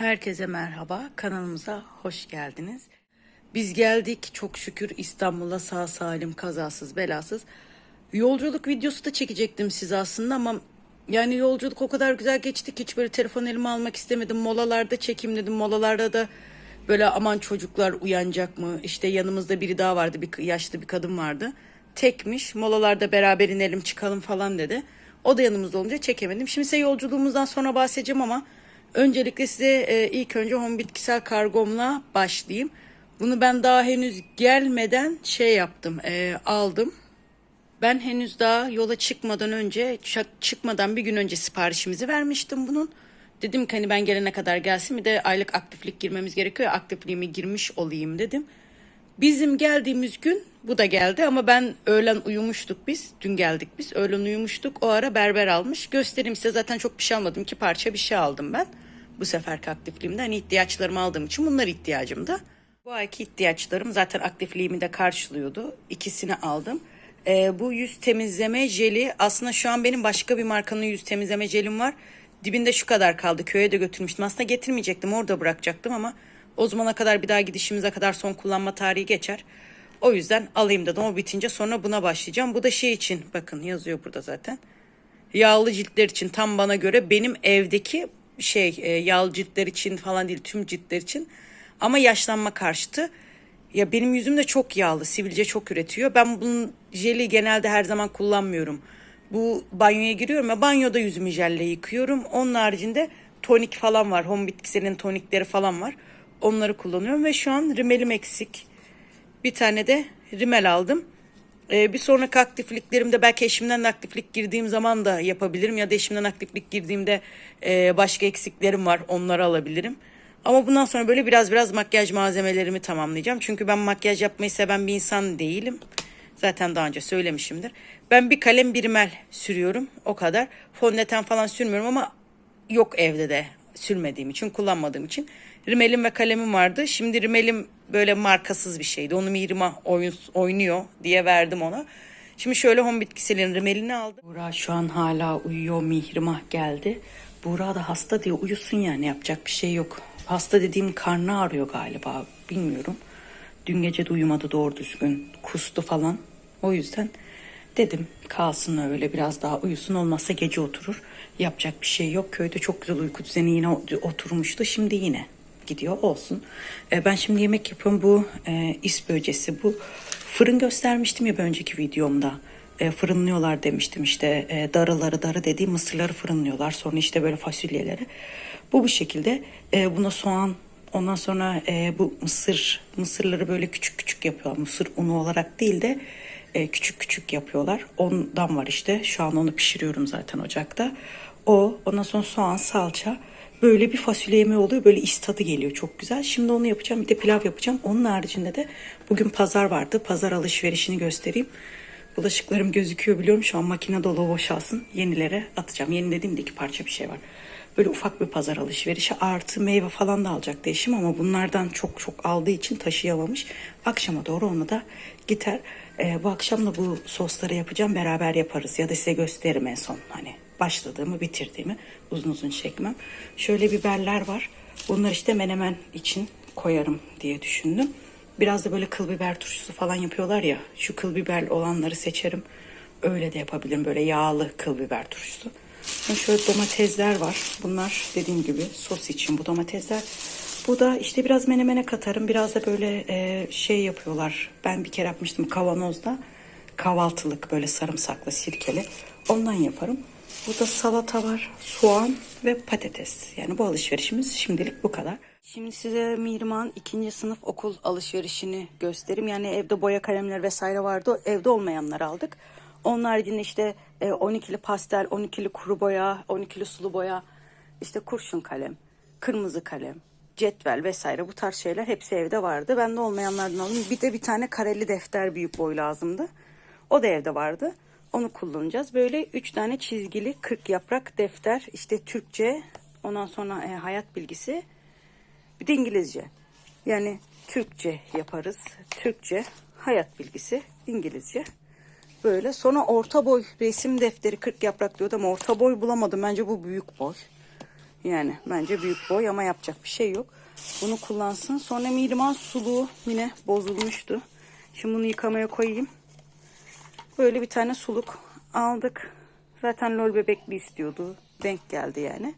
Herkese merhaba, kanalımıza hoş geldiniz. Biz geldik çok şükür İstanbul'a sağ salim, kazasız, belasız. Yolculuk videosu da çekecektim size aslında ama yani yolculuk o kadar güzel geçti ki hiç böyle telefon elime almak istemedim. Molalarda çekeyim dedim. Molalarda da böyle aman çocuklar uyanacak mı? İşte yanımızda biri daha vardı, bir yaşlı bir kadın vardı. Tekmiş, molalarda beraber inelim çıkalım falan dedi. O da yanımızda olunca çekemedim. Şimdi size yolculuğumuzdan sonra bahsedeceğim ama öncelikle size e, ilk önce home bitkisel kargomla başlayayım. Bunu ben daha henüz gelmeden şey yaptım, e, aldım. Ben henüz daha yola çıkmadan önce, çıkmadan bir gün önce siparişimizi vermiştim bunun. Dedim ki hani ben gelene kadar gelsin bir de aylık aktiflik girmemiz gerekiyor aktifliğimi girmiş olayım dedim. Bizim geldiğimiz gün bu da geldi ama ben öğlen uyumuştuk biz. Dün geldik biz. Öğlen uyumuştuk. O ara berber almış. Göstereyim size zaten çok bir şey almadım. iki parça bir şey aldım ben. Bu seferki aktifliğimde. Hani ihtiyaçlarımı aldığım için bunlar ihtiyacımda. Bu ayki ihtiyaçlarım zaten aktifliğimi de karşılıyordu. İkisini aldım. Ee, bu yüz temizleme jeli aslında şu an benim başka bir markanın yüz temizleme jelim var. Dibinde şu kadar kaldı. Köye de götürmüştüm. Aslında getirmeyecektim. Orada bırakacaktım ama o zamana kadar bir daha gidişimize kadar son kullanma tarihi geçer. O yüzden alayım dedim. O bitince sonra buna başlayacağım. Bu da şey için bakın yazıyor burada zaten. Yağlı ciltler için tam bana göre benim evdeki şey e, yağlı ciltler için falan değil tüm ciltler için. Ama yaşlanma karşıtı. Ya benim yüzüm de çok yağlı, sivilce çok üretiyor. Ben bunun jeli genelde her zaman kullanmıyorum. Bu banyoya giriyorum ya banyoda yüzümü jelle yıkıyorum. Onun haricinde tonik falan var. Home bitkiselin tonikleri falan var. Onları kullanıyorum ve şu an rimelim eksik. Bir tane de rimel aldım. Ee, bir sonraki aktifliklerimde belki eşimden de aktiflik girdiğim zaman da yapabilirim. Ya da eşimden aktiflik girdiğimde e, başka eksiklerim var onları alabilirim. Ama bundan sonra böyle biraz biraz makyaj malzemelerimi tamamlayacağım. Çünkü ben makyaj yapmayı seven bir insan değilim. Zaten daha önce söylemişimdir. Ben bir kalem bir rimel sürüyorum o kadar. Fondöten falan sürmüyorum ama yok evde de sürmediğim için kullanmadığım için. Rimelim ve kalemim vardı. Şimdi rimelim böyle markasız bir şeydi. Onu Mirima oyun, oynuyor diye verdim ona. Şimdi şöyle home bitkiselin rimelini aldım. Buğra şu an hala uyuyor. Mihrimah geldi. Buğra da hasta diye uyusun yani yapacak bir şey yok. Hasta dediğim karnı ağrıyor galiba. Bilmiyorum. Dün gece de uyumadı doğru düzgün. Kustu falan. O yüzden dedim kalsın öyle biraz daha uyusun olmazsa gece oturur. Yapacak bir şey yok. Köyde çok güzel uyku düzeni yine oturmuştu. Şimdi yine gidiyor olsun. E, ben şimdi yemek yapıyorum. Bu e, is böcesi. Bu fırın göstermiştim ya bir önceki videomda. E, fırınlıyorlar demiştim işte e, darıları darı dediğim mısırları fırınlıyorlar. Sonra işte böyle fasulyeleri. Bu bu şekilde e, buna soğan ondan sonra e, bu mısır mısırları böyle küçük küçük yapıyor. Mısır unu olarak değil de e, küçük küçük yapıyorlar. Ondan var işte. Şu an onu pişiriyorum zaten ocakta. O ondan sonra soğan salça böyle bir fasulye yemeği oluyor. Böyle is tadı geliyor çok güzel. Şimdi onu yapacağım. Bir de pilav yapacağım. Onun haricinde de bugün pazar vardı. Pazar alışverişini göstereyim. Bulaşıklarım gözüküyor biliyorum. Şu an makine dolu boşalsın. Yenilere atacağım. Yeni dediğimde iki parça bir şey var. Böyle ufak bir pazar alışverişi artı meyve falan da alacaktı eşim ama bunlardan çok çok aldığı için taşıyamamış. Akşama doğru onu da gider. Ee, bu akşam da bu sosları yapacağım beraber yaparız ya da size gösteririm en son hani başladığımı bitirdiğimi uzun uzun çekmem. Şöyle biberler var. Bunlar işte menemen için koyarım diye düşündüm. Biraz da böyle kıl biber turşusu falan yapıyorlar ya. Şu kıl biber olanları seçerim. Öyle de yapabilirim böyle yağlı kıl biber turşusu. Sonra şöyle domatesler var. Bunlar dediğim gibi sos için bu domatesler. Bu da işte biraz menemene katarım. Biraz da böyle e, şey yapıyorlar. Ben bir kere yapmıştım kavanozda. Kahvaltılık böyle sarımsaklı sirkeli. Ondan yaparım. Burada salata var, soğan ve patates. Yani bu alışverişimiz şimdilik bu kadar. Şimdi size Mirman ikinci sınıf okul alışverişini göstereyim. Yani evde boya kalemler vesaire vardı. Evde olmayanlar aldık. Onun haricinde işte e, 12'li pastel, 12'li kuru boya, 12'li sulu boya, işte kurşun kalem, kırmızı kalem, cetvel vesaire bu tarz şeyler hepsi evde vardı. Ben de olmayanlardan aldım. Bir de bir tane kareli defter büyük boy lazımdı. O da evde vardı. Onu kullanacağız. Böyle üç tane çizgili 40 yaprak defter. işte Türkçe, ondan sonra e, hayat bilgisi, bir de İngilizce. Yani Türkçe yaparız. Türkçe, hayat bilgisi, İngilizce. Böyle sonra orta boy resim defteri 40 yaprak diyordu ama orta boy bulamadım. Bence bu büyük boy. Yani bence büyük boy ama yapacak bir şey yok. Bunu kullansın. Sonra Mihrimah suluğu yine bozulmuştu. Şimdi bunu yıkamaya koyayım. Böyle bir tane suluk aldık. Zaten lol bebekli istiyordu. Denk geldi yani.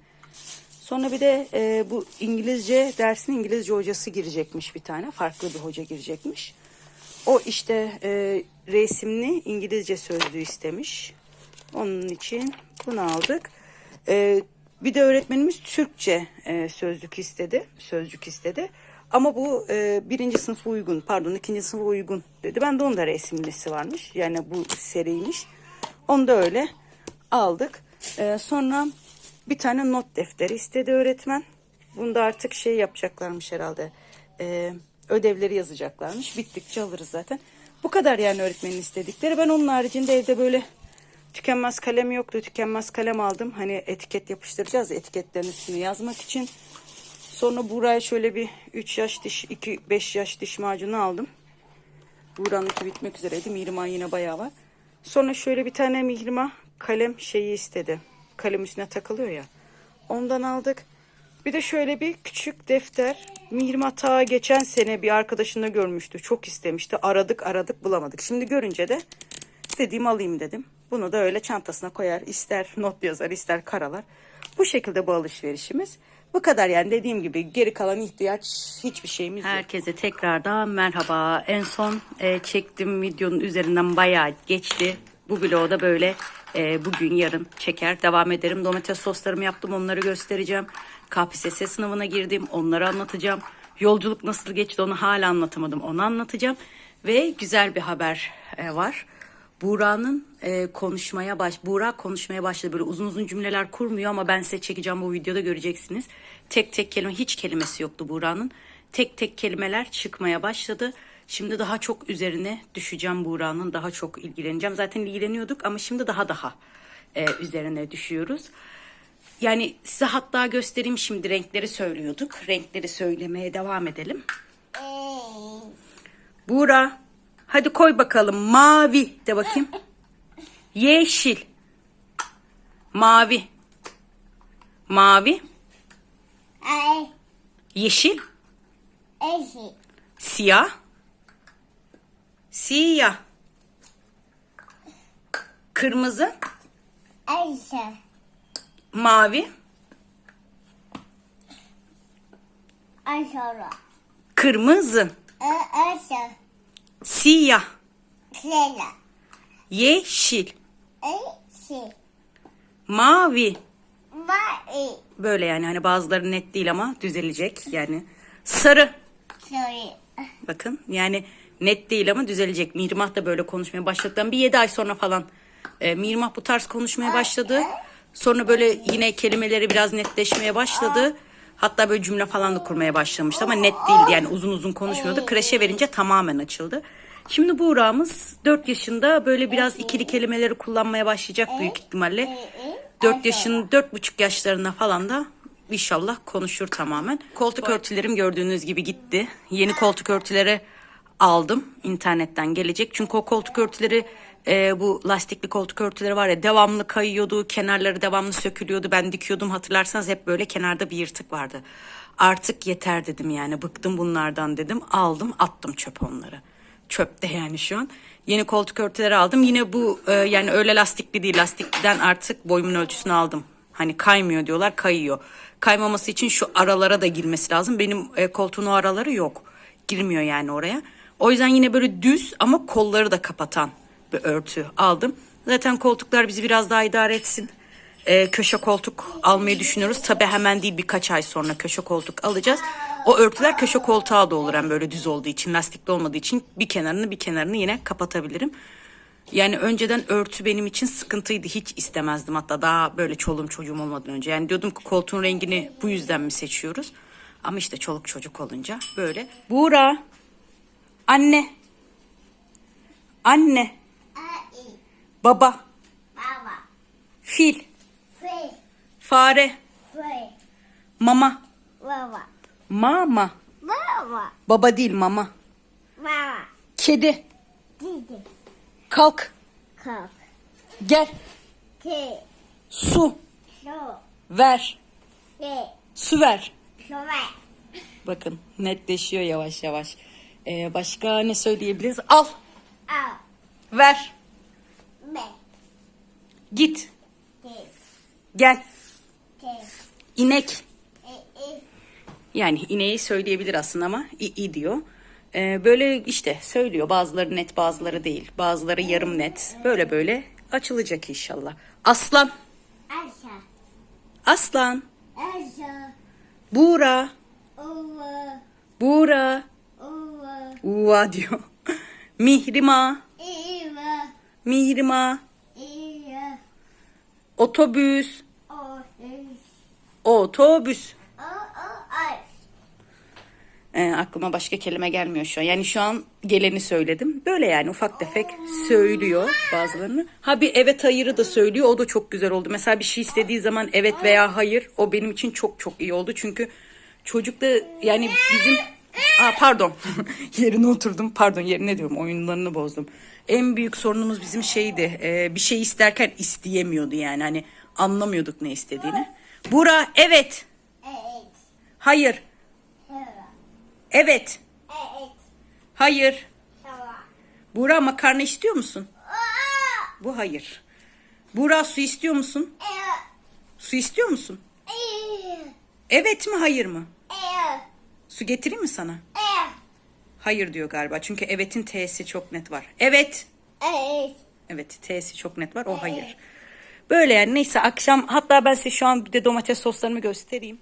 Sonra bir de e, bu İngilizce dersine İngilizce hocası girecekmiş bir tane. Farklı bir hoca girecekmiş. O işte e, resimli İngilizce sözlüğü istemiş. Onun için bunu aldık. E, bir de öğretmenimiz Türkçe e, sözlük istedi. Sözcük istedi. Ama bu e, birinci sınıfa uygun, pardon ikinci sınıfa uygun dedi. Ben de onun da resimlisi varmış. Yani bu seriymiş. Onu da öyle aldık. E, sonra bir tane not defteri istedi öğretmen. Bunda artık şey yapacaklarmış herhalde. E, ödevleri yazacaklarmış. Bittikçe alırız zaten. Bu kadar yani öğretmenin istedikleri. Ben onun haricinde evde böyle tükenmez kalem yoktu. Tükenmez kalem aldım. Hani etiket yapıştıracağız ya, etiketlerin üstüne yazmak için. Sonra buraya şöyle bir 3 yaş diş, 2 5 yaş diş macunu aldım. Buğra'nınki bitmek üzereydi. Mihrimah yine bayağı var. Sonra şöyle bir tane Mihrimah kalem şeyi istedi. Kalem üstüne takılıyor ya. Ondan aldık. Bir de şöyle bir küçük defter. Mihrimah ta geçen sene bir arkadaşında görmüştü. Çok istemişti. Aradık aradık bulamadık. Şimdi görünce de dediğim alayım dedim. Bunu da öyle çantasına koyar. ister not yazar ister karalar. Bu şekilde bu alışverişimiz. Bu kadar yani dediğim gibi geri kalan ihtiyaç hiçbir şeyimiz yok. Herkese tekrardan merhaba. En son e, çektiğim videonun üzerinden bayağı geçti. Bu vlogu da böyle e, bugün yarın çeker devam ederim. Domates soslarımı yaptım onları göstereceğim. KPSS sınavına girdim onları anlatacağım. Yolculuk nasıl geçti onu hala anlatamadım onu anlatacağım. Ve güzel bir haber e, var. Buğra'nın e, konuşmaya baş Buğra konuşmaya başladı. Böyle uzun uzun cümleler kurmuyor ama ben size çekeceğim bu videoda göreceksiniz. Tek tek kelime hiç kelimesi yoktu Buğra'nın. Tek tek kelimeler çıkmaya başladı. Şimdi daha çok üzerine düşeceğim Buğra'nın. Daha çok ilgileneceğim. Zaten ilgileniyorduk ama şimdi daha daha e, üzerine düşüyoruz. Yani size hatta göstereyim şimdi renkleri söylüyorduk. Renkleri söylemeye devam edelim. Buğra. Hadi koy bakalım. Mavi de bakayım. Yeşil. Mavi. Mavi. Ay, Yeşil. eşi, Siyah. Siyah. Kırmızı. Mavi. aşağı, Kırmızı. Siyah. sela, Yeşil. eşi, Mavi. vai, Böyle yani hani bazıları net değil ama düzelecek yani. Sarı. sorry, Bakın yani net değil ama düzelecek. Mirmah da böyle konuşmaya başladıktan bir 7 ay sonra falan e, Mirmah bu tarz konuşmaya başladı. Sonra böyle yine kelimeleri biraz netleşmeye başladı. Hatta böyle cümle falan da kurmaya başlamıştı ama net değildi yani uzun uzun konuşmuyordu. Kreşe verince tamamen açıldı. Şimdi Buğra'mız 4 yaşında böyle biraz ikili kelimeleri kullanmaya başlayacak büyük ihtimalle. 4 yaşın 4,5 yaşlarında falan da inşallah konuşur tamamen. Koltuk örtülerim gördüğünüz gibi gitti. Yeni koltuk örtüleri aldım internetten gelecek. Çünkü o koltuk örtüleri e, bu lastikli koltuk örtüleri var ya devamlı kayıyordu. Kenarları devamlı sökülüyordu. Ben dikiyordum hatırlarsanız hep böyle kenarda bir yırtık vardı. Artık yeter dedim yani bıktım bunlardan dedim. Aldım attım çöpe onları. Çöpte yani şu an. Yeni koltuk örtüleri aldım. Yine bu e, yani öyle lastikli değil. Lastikten artık boyumun ölçüsünü aldım. Hani kaymıyor diyorlar kayıyor. Kaymaması için şu aralara da girmesi lazım. Benim e, koltuğun o araları yok. Girmiyor yani oraya. O yüzden yine böyle düz ama kolları da kapatan bir örtü aldım. Zaten koltuklar bizi biraz daha idare etsin. E, köşe koltuk almayı düşünüyoruz. Tabi hemen değil birkaç ay sonra köşe koltuk alacağız. O örtüler köşe koltuğa da olur hem böyle düz olduğu için lastikli olmadığı için bir kenarını bir kenarını yine kapatabilirim. Yani önceden örtü benim için sıkıntıydı. Hiç istemezdim hatta daha böyle çoluğum çocuğum olmadan önce. Yani diyordum ki koltuğun rengini bu yüzden mi seçiyoruz? Ama işte çoluk çocuk olunca böyle. Buğra. Anne. Anne. Baba. baba, Fil. fe, Fare. fe, Mama. baba, Mama. baba, Baba değil mama. baba, Kedi. didi, Kalk. De. Su ver. Şöyle. Bakın netleşiyor yavaş yavaş. Ee, başka ne söyleyebiliriz? Al. Al. Ver. Be. Git. De. Gel. De. İnek. E. E. Yani ineği söyleyebilir aslında ama i, i diyor. Ee, böyle işte söylüyor. Bazıları net bazıları değil. Bazıları yarım net. Böyle böyle açılacak inşallah. Aslan. Aşağı. Aslan. Aşağı. Buğra. Ova. Buğra. Ova. Uva diyor. Mihrima. İva. Mihrima. İva. Otobüs. Otobüs. Ee, aklıma başka kelime gelmiyor şu an. Yani şu an geleni söyledim. Böyle yani ufak tefek söylüyor bazılarını. Ha bir evet hayırı da söylüyor. O da çok güzel oldu. Mesela bir şey istediği zaman evet veya hayır. O benim için çok çok iyi oldu. Çünkü çocukta yani bizim... Aa, pardon yerine oturdum pardon yerine diyorum oyunlarını bozdum. En büyük sorunumuz bizim şeydi e, bir şey isterken isteyemiyordu yani hani anlamıyorduk ne istediğini. Bura evet Evet. hayır evet Evet. hayır Şöyle. Buğra makarna istiyor musun? Aa. Bu hayır. Buğra su istiyor musun? Evet. Su istiyor musun? Evet. Evet mi hayır mı? Evet. Su getireyim mi sana? Evet. Hayır diyor galiba. Çünkü evetin T'si çok net var. Evet. Evet. Evet T'si çok net var. O hayır. Böyle yani neyse akşam hatta ben size şu an bir de domates soslarımı göstereyim.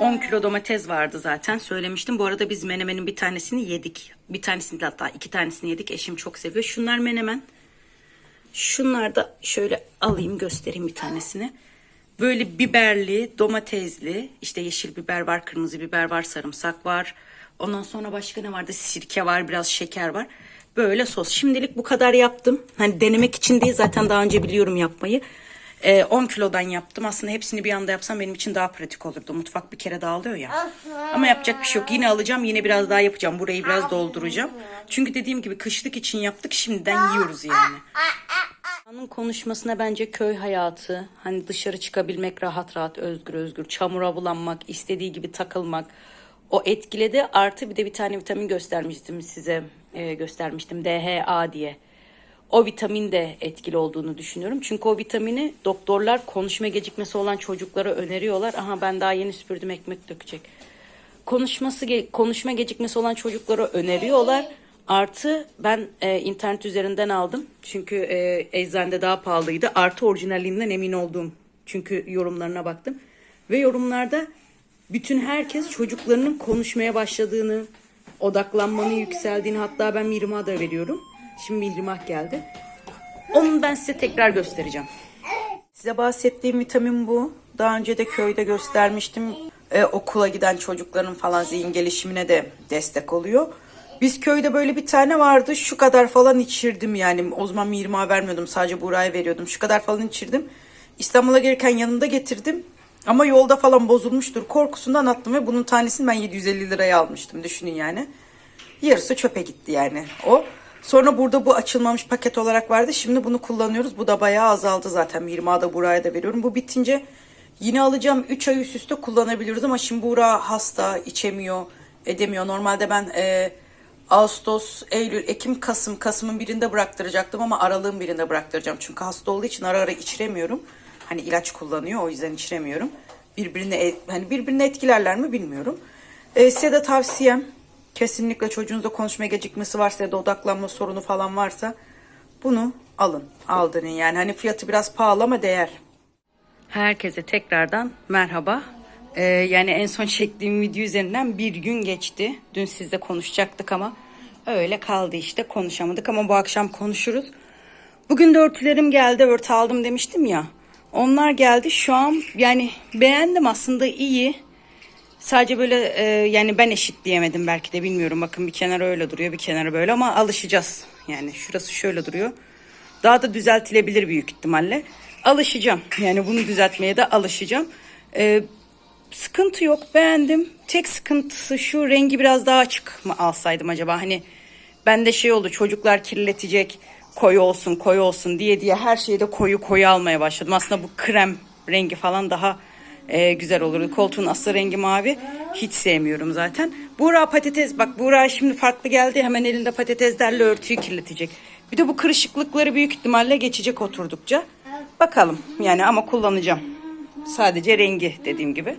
10 kilo domates vardı zaten söylemiştim. Bu arada biz menemenin bir tanesini yedik. Bir tanesini de hatta iki tanesini yedik. Eşim çok seviyor. Şunlar menemen. Şunlar da şöyle alayım göstereyim bir tanesini. Böyle biberli, domatesli, işte yeşil biber var, kırmızı biber var, sarımsak var. Ondan sonra başka ne vardı? Sirke var, biraz şeker var. Böyle sos. Şimdilik bu kadar yaptım. Hani denemek için değil zaten daha önce biliyorum yapmayı. Ee, 10 kilodan yaptım. Aslında hepsini bir anda yapsam benim için daha pratik olurdu. Mutfak bir kere dağılıyor ya. Ama yapacak bir şey yok. Yine alacağım, yine biraz daha yapacağım. Burayı biraz dolduracağım. Çünkü dediğim gibi kışlık için yaptık. Şimdiden yiyoruz yani. Onun konuşmasına bence köy hayatı, hani dışarı çıkabilmek rahat rahat, özgür özgür, çamura bulanmak, istediği gibi takılmak o etkiledi. Artı bir de bir tane vitamin göstermiştim size, e, göstermiştim DHA diye. O vitamin de etkili olduğunu düşünüyorum. Çünkü o vitamini doktorlar konuşma gecikmesi olan çocuklara öneriyorlar. Aha ben daha yeni süpürdüm ekmek dökecek konuşması konuşma gecikmesi olan çocuklara öneriyorlar. Artı ben e, internet üzerinden aldım. Çünkü e, eczanede daha pahalıydı. Artı orijinalliğinden emin olduğum. Çünkü yorumlarına baktım. Ve yorumlarda bütün herkes çocuklarının konuşmaya başladığını, odaklanmanın yükseldiğini hatta ben Mihrimah'a da veriyorum. Şimdi Mihrimah geldi. Onu ben size tekrar göstereceğim. Size bahsettiğim vitamin bu. Daha önce de köyde göstermiştim. Ee, okula giden çocukların falan zihin gelişimine de destek oluyor. Biz köyde böyle bir tane vardı. Şu kadar falan içirdim yani. O zaman Mirma vermiyordum. Sadece Buğra'ya veriyordum. Şu kadar falan içirdim. İstanbul'a gelirken yanımda getirdim. Ama yolda falan bozulmuştur. Korkusundan attım ve bunun tanesini ben 750 liraya almıştım. Düşünün yani. Yarısı çöpe gitti yani o. Sonra burada bu açılmamış paket olarak vardı. Şimdi bunu kullanıyoruz. Bu da bayağı azaldı zaten. 20 da Buğra'ya da veriyorum. Bu bitince yine alacağım. 3 ay üst üste kullanabiliyoruz ama şimdi Buğra hasta, içemiyor, edemiyor. Normalde ben e, Ağustos, Eylül, Ekim, Kasım, Kasım'ın birinde bıraktıracaktım ama aralığın birinde bıraktıracağım. Çünkü hasta olduğu için ara ara içiremiyorum. Hani ilaç kullanıyor o yüzden içiremiyorum. Birbirine e- hani birbirine etkilerler mi bilmiyorum. E, size de tavsiyem kesinlikle çocuğunuzda konuşma gecikmesi varsa ya da odaklanma sorunu falan varsa bunu alın. Aldırın yani. Hani fiyatı biraz pahalı ama değer. Herkese tekrardan merhaba. Ee, yani en son çektiğim video üzerinden bir gün geçti. Dün sizle konuşacaktık ama öyle kaldı işte konuşamadık ama bu akşam konuşuruz. Bugün de örtülerim geldi örtü aldım demiştim ya. Onlar geldi şu an yani beğendim aslında iyi. Sadece böyle e, yani ben eşitleyemedim belki de bilmiyorum. Bakın bir kenarı öyle duruyor bir kenarı böyle ama alışacağız. Yani şurası şöyle duruyor. Daha da düzeltilebilir büyük ihtimalle. Alışacağım. Yani bunu düzeltmeye de alışacağım. E, sıkıntı yok beğendim. Tek sıkıntısı şu rengi biraz daha açık mı alsaydım acaba? Hani bende şey oldu çocuklar kirletecek koyu olsun koyu olsun diye diye her şeyi de koyu koyu almaya başladım. Aslında bu krem rengi falan daha e, güzel olurdu. Koltuğun aslı rengi mavi. Hiç sevmiyorum zaten. Buğra patates bak Buğra şimdi farklı geldi. Hemen elinde patateslerle örtüyü kirletecek. Bir de bu kırışıklıkları büyük ihtimalle geçecek oturdukça. Bakalım yani ama kullanacağım. Sadece rengi dediğim gibi.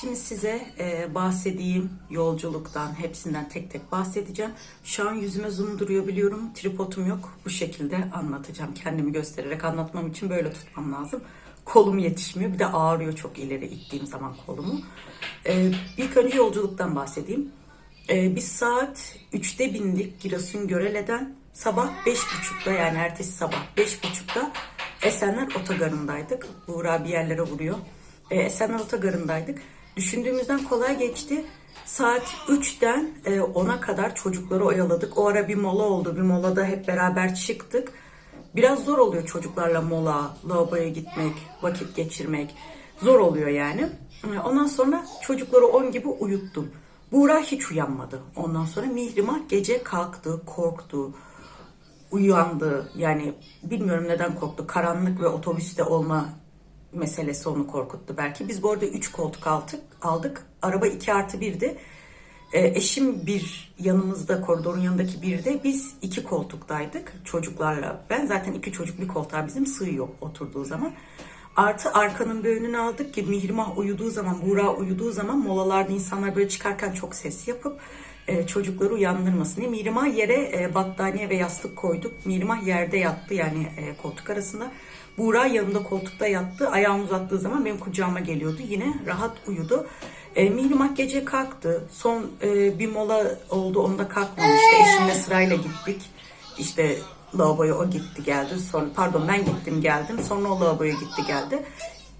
Şimdi size e, bahsedeyim yolculuktan, hepsinden tek tek bahsedeceğim. Şu an yüzüme zoom duruyor biliyorum. Tripodum yok. Bu şekilde anlatacağım. Kendimi göstererek anlatmam için böyle tutmam lazım. Kolum yetişmiyor. Bir de ağrıyor çok ileri ittiğim zaman kolumu. E, ilk önce yolculuktan bahsedeyim. E, biz saat 3'te bindik Giresun Görele'den. Sabah 5.30'da yani ertesi sabah 5.30'da Esenler Otogarı'ndaydık. Buğra bir yerlere vuruyor. E, Esenler Otogarı'ndaydık. Düşündüğümüzden kolay geçti. Saat 3'ten e, 10'a kadar çocukları oyaladık. O ara bir mola oldu. Bir molada hep beraber çıktık. Biraz zor oluyor çocuklarla mola, lavaboya gitmek, vakit geçirmek. Zor oluyor yani. E, Ondan sonra çocukları 10 gibi uyuttum. Buğra hiç uyanmadı. Ondan sonra Mihrimah gece kalktı, korktu uyandı. Yani bilmiyorum neden korktu. Karanlık ve otobüste olma meselesi onu korkuttu belki. Biz bu arada 3 koltuk aldık. aldık. Araba 2 artı 1'di. Ee, eşim bir yanımızda koridorun yanındaki birde biz iki koltuktaydık çocuklarla. Ben zaten iki çocuk bir koltuğa bizim sığıyor oturduğu zaman. Artı arkanın bir önünü aldık ki Mihrimah uyuduğu zaman, Buğra uyuduğu zaman molalarda insanlar böyle çıkarken çok ses yapıp e, çocukları uyandırmasın diye. Mihrimah yere e, battaniye ve yastık koyduk. Mihrimah yerde yattı yani e, koltuk arasında. Buğra yanımda koltukta yattı. Ayağımı uzattığı zaman benim kucağıma geliyordu. Yine rahat uyudu. E, Mihrimah gece kalktı. Son e, bir mola oldu onda kalkmamıştı. Eşimle sırayla gittik. İşte lavaboya o gitti geldi. Sonra pardon ben gittim geldim. Sonra o lavaboya gitti geldi.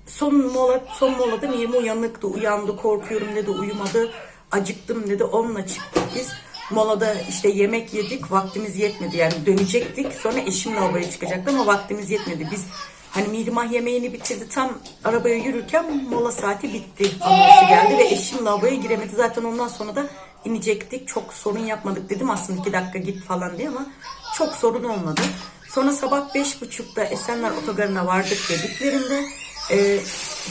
Son mola son molada Mihrimah uyanıktı. Uyandı korkuyorum dedi uyumadı. Acıktım dedi onunla çıktık biz. Molada işte yemek yedik vaktimiz yetmedi yani dönecektik sonra eşim lavaboya çıkacaktı ama vaktimiz yetmedi. Biz hani Mihrimah yemeğini bitirdi tam arabaya yürürken mola saati bitti. Anası geldi ve eşim lavaboya giremedi. Zaten ondan sonra da inecektik. Çok sorun yapmadık dedim aslında iki dakika git falan diye ama çok sorun olmadı. Sonra sabah beş buçukta Esenler Otogarı'na vardık dediklerinde e,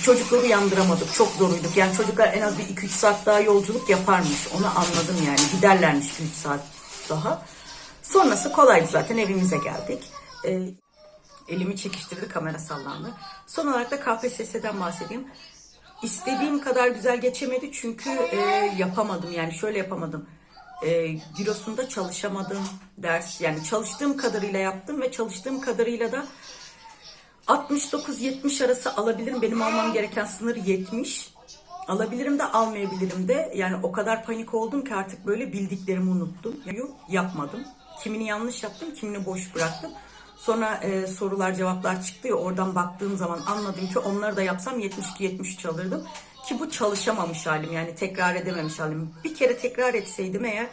çocukları uyandıramadık. Çok zoruyduk. Yani çocuklar en az bir 2-3 saat daha yolculuk yaparmış. Onu anladım yani. Giderlermiş 3 saat daha. Sonrası kolaydı zaten evimize geldik. E, elimi çekiştirdi kamera sallandı. Son olarak da KPSS'den bahsedeyim. İstediğim kadar güzel geçemedi çünkü e, yapamadım yani şöyle yapamadım. E, Giresun'da çalışamadım ders yani çalıştığım kadarıyla yaptım ve çalıştığım kadarıyla da 69-70 arası alabilirim. Benim almam gereken sınır 70. Alabilirim de almayabilirim de. Yani o kadar panik oldum ki artık böyle bildiklerimi unuttum. Yapmadım. Kimini yanlış yaptım, kimini boş bıraktım. Sonra e, sorular cevaplar çıktı ya oradan baktığım zaman anladım ki onları da yapsam 72-73 alırdım. Ki bu çalışamamış halim yani tekrar edememiş halim. Bir kere tekrar etseydim eğer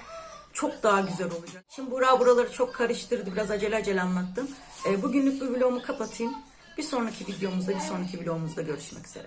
çok daha güzel olacak. Şimdi Burak buraları çok karıştırdı. Biraz acele acele anlattım. E, bugünlük bu vlogumu kapatayım. Bir sonraki videomuzda, bir sonraki vlogumuzda görüşmek üzere.